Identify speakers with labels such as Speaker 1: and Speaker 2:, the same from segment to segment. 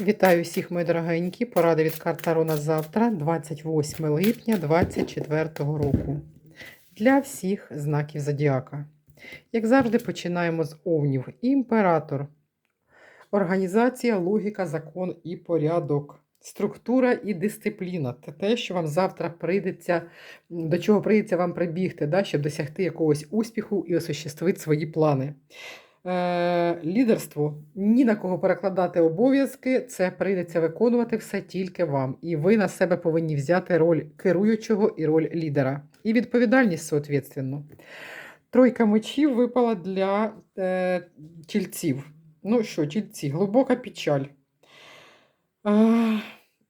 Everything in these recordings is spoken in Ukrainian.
Speaker 1: Вітаю всіх, мої дорогенькі. Поради від карт Таро на завтра, 28 липня 2024 року. Для всіх знаків зодіака. Як завжди, починаємо з овнів. Імператор. Організація, логіка, закон і порядок. Структура і дисципліна. Це те, що вам завтра прийдеться, до чого прийдеться вам прибігти, да, щоб досягти якогось успіху і осуществити свої плани. Е, лідерство ні на кого перекладати обов'язки, це прийдеться виконувати все тільки вам. І ви на себе повинні взяти роль керуючого і роль лідера. І відповідальність, соответственно. Тройка мечів випала для е, чільців. Ну що, чільці, глибока печаль. Е,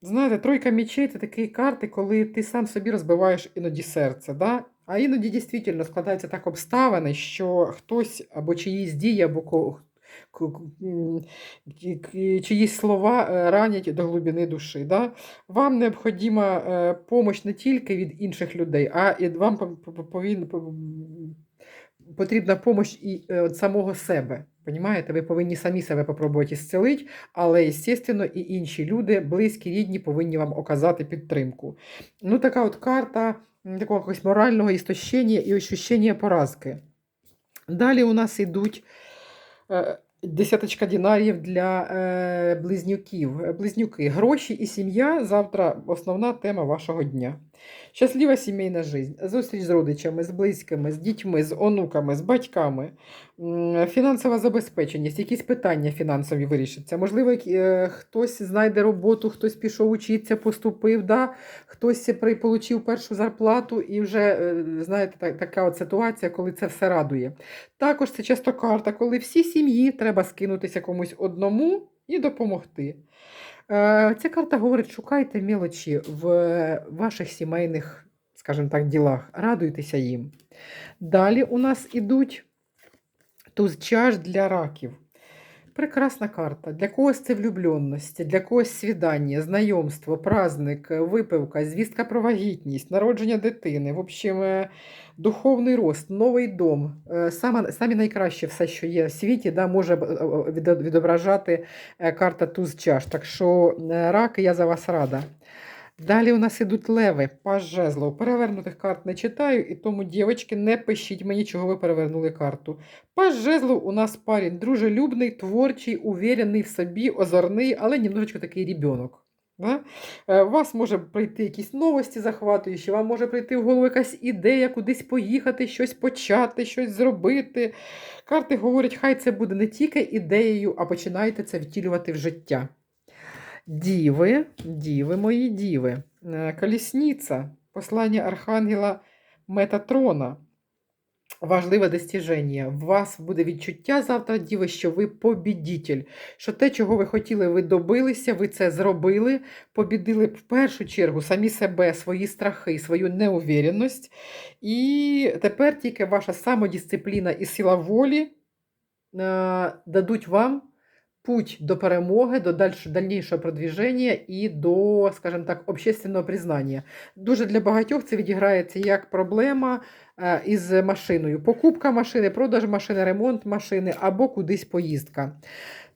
Speaker 1: знаєте, тройка мечей це такі карти, коли ти сам собі розбиваєш іноді серце. Да? А іноді дійсно складаються так обставини, що хтось або чиїсь дії, або чиїсь слова е, ранять до глибини душі. Да? Вам необхідна допомога не тільки від інших людей, а і вам потрібна допомога і е, від самого себе. Понімаєте? Ви повинні самі себе попробувати зцілити, але, звісно, і інші люди, близькі, рідні, повинні вам оказати підтримку. Ну, така от карта такого якогось морального істощення і ощущення поразки. Далі у нас йдуть е, десяточка динарів для е, близнюків. Близнюки, гроші і сім'я завтра основна тема вашого дня. Щаслива сімейна життя, зустріч з родичами, з близькими, з дітьми, з онуками, з батьками, фінансова забезпеченість, якісь питання фінансові вирішаться. Можливо, е, хтось знайде роботу, хтось пішов учитися, поступив, да? хтось отримав першу зарплату і вже, е, знаєте, така от ситуація, коли це все радує. Також це часто карта, коли всі сім'ї треба скинутися комусь одному і допомогти. Ця карта говорить, шукайте мелочі в ваших сімейних, скажімо так, ділах, радуйтеся їм. Далі у нас ідуть туз чаш для раків. Прекрасна карта. Для когось це влюбленності, для когось свідання, знайомство, праздник, випивка, звістка про вагітність, народження дитини, в общем, е, духовний рост, новий дом. Е, Саме, самі найкраще все, що є в світі, да, може е, е, відо- відображати е, карта туз чаш. Так що, е, раки, я за вас рада. Далі у нас ідуть леви, паж жезлов. Перевернутих карт не читаю, і тому, дівчатки, не пишіть мені, чого ви перевернули карту. Паж жезлов у нас парень дружелюбний, творчий, уверений в собі, озорний, але немножечко такий ребенок. Да? Е, вас може прийти якісь новості захватуючі, вам може прийти в голову якась ідея, кудись поїхати, щось почати, щось зробити. Карти говорять, хай це буде не тільки ідеєю, а починайте це втілювати в життя. Діви, діви, мої діви. Е, Колісниця, послання Архангела Метатрона. Важливе достіження. У вас буде відчуття завтра, діви, що ви побідітель. Що те, чого ви хотіли, ви добилися, ви це зробили, побідили в першу чергу самі себе, свої страхи, свою неувіреність. І тепер тільки ваша самодисципліна і сила волі е, дадуть вам путь до перемоги, до дальш- дальнішого продвіження і до, скажімо так, общественного признання. Дуже для багатьох це відіграється як проблема е, із машиною. Покупка машини, продаж машини, ремонт машини або кудись поїздка.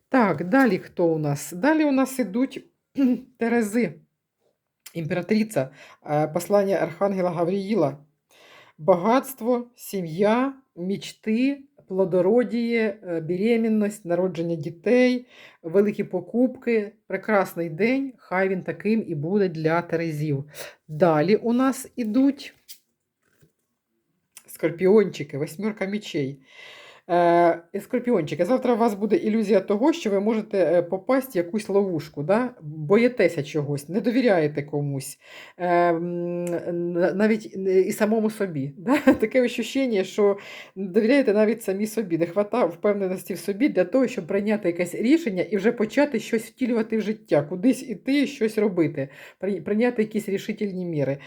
Speaker 1: Так, далі хто у нас? Далі у нас ідуть Терези, імператриця, е, послання Архангела Гавріїла. Багатство, сім'я, мічти, плодородіє, е, беременність, народження дітей, великі покупки, прекрасний день. Хай він таким і буде для Терезів. Далі у нас ідуть скорпіончики, восьмерка мечей. Е, скорпіончики, завтра у вас буде ілюзія того, що ви можете е, попасти в якусь ловушку, да? боїтеся чогось, не довіряєте комусь, е, навіть і самому собі. Да? Таке відчуття, що не довіряєте навіть самі собі, не вистачає впевненості в собі для того, щоб прийняти якесь рішення і вже почати щось втілювати в життя, кудись іти, щось робити, прийняти якісь рішительні міри.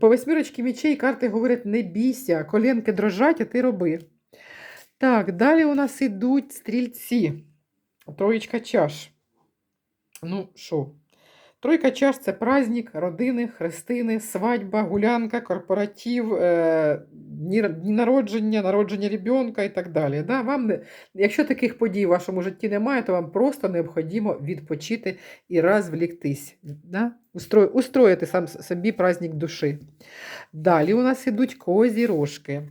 Speaker 1: По восьмірочці мечей карти говорять: не бійся, коленки дрожать, а ти роби. Так, далі у нас ідуть стрільці. Троєчка чаш. Ну, що? Тройка чаш це праздник родини, хрестини, свадьба, гулянка, корпоратив, е, дні, народження, народження ребенка і так далі. Да? Вам не, якщо таких подій в вашому житті немає, то вам просто необхідно відпочити і розвліктись. Да? Устро, устроїти сам собі праздник душі. Далі у нас ідуть козірожки. Е,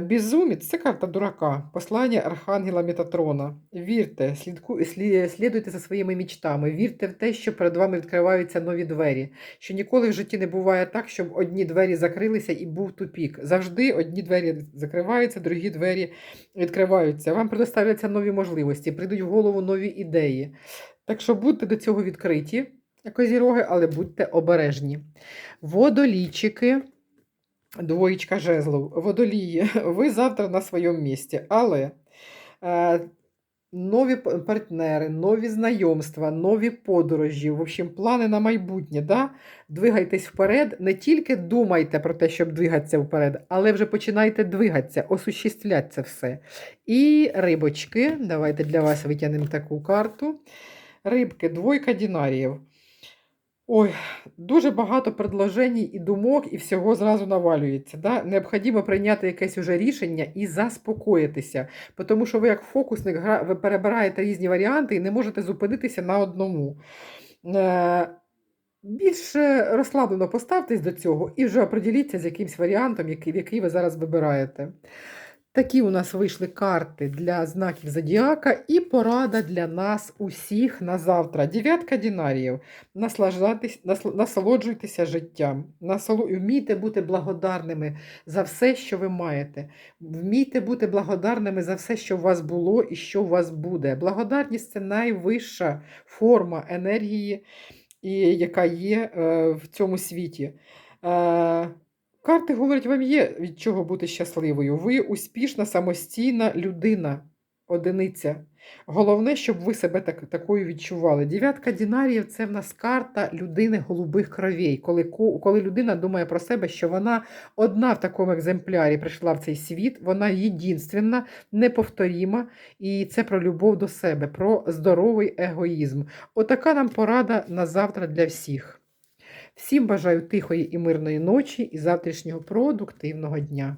Speaker 1: Безумець це карта дурака, послання Архангела Метатрона. Вірте, слідку, слі- слідуйте за своїми мічтами, вірте в те, що перед вами відкриваються нові двері. Що ніколи в житті не буває так, щоб одні двері закрилися і був тупік. Завжди одні двері закриваються, другі двері відкриваються. Вам предоставляться нові можливості, прийдуть в голову нові ідеї. Так що будьте до цього відкриті, козіроги, але будьте обережні. Водолійчики. Двоєчка жезлов, водолії, ви завтра на своєму місці, але е, нові партнери, нові знайомства, нові подорожі, в общем, плани на майбутнє. Да? Двигайтесь вперед, не тільки думайте про те, щоб двигатися вперед, але вже починайте двигатися, осуществляти це все. І рибочки, давайте для вас витягнемо таку карту. Рибки, двойка дінаріїв. Ой, дуже багато предложень і думок, і всього зразу навалюється. Да? Необхідно прийняти якесь уже рішення і заспокоїтися. Тому що ви, як фокусник, ви перебираєте різні варіанти і не можете зупинитися на одному. Е, більш розслаблено поставтесь до цього і вже оприділіться з якимсь варіантом, який ви зараз вибираєте. Такі у нас вийшли карти для знаків зодіака і порада для нас усіх на завтра. Дев'ятка дінаріїв. Насолоджуйтеся життям. Вмійте бути благодарними за все, що ви маєте. Вмійте бути благодарними за все, що у вас було і що у вас буде. Благодарність це найвища форма енергії, яка є е, в цьому світі. Карти говорять, вам є від чого бути щасливою. Ви успішна, самостійна людина, одиниця. Головне, щоб ви себе так, такою відчували. Дев'ятка дінаріїв це в нас карта людини голубих кровей, коли, коли людина думає про себе, що вона одна в такому екземплярі прийшла в цей світ, вона єдинственна, неповторіма, і це про любов до себе, про здоровий егоїзм. Отака нам порада на завтра для всіх. Всім бажаю тихої і мирної ночі і завтрашнього продуктивного дня.